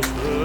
Christmas.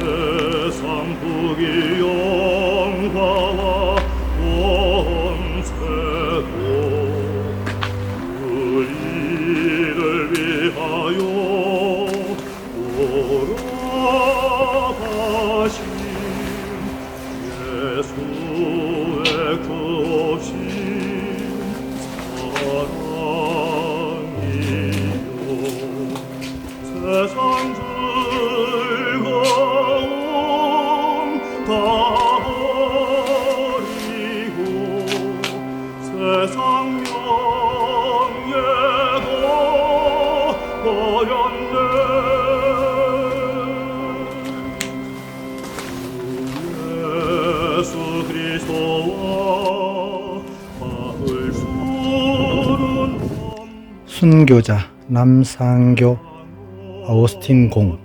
순교자 남상교 아우스틴 공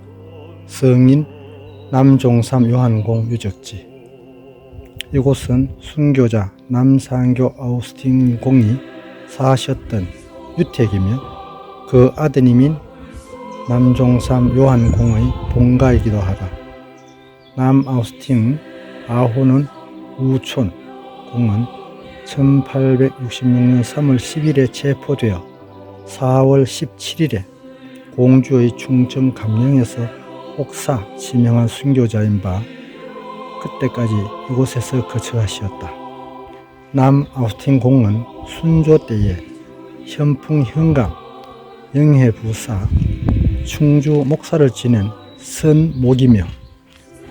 성인 남종삼 요한공 유적지 이곳은 순교자 남상교 아우스틴 공이 사셨던 유택이며 그 아드님인 남종삼 요한공의 본가이기도 하다. 남 아우스틴 아호는 우촌 공은 1866년 3월 10일에 체포되어 4월 17일에 공주의 충청 감령에서 혹사 지명한 순교자인 바 그때까지 이곳에서 거처하시었다. 남 아우스틴 공은 순조 때에 현풍 현감 영해 부사 충주 목사를 지낸 선목이며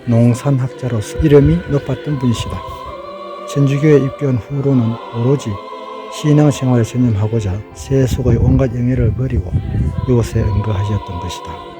농산학자로서 이름이 높았던 분이시다. 천주교에 입교한 후로는 오로지 신앙생활에 전념하고자 세속의 온갖 영예를 버리고 이곳에 응거하셨던 것이다.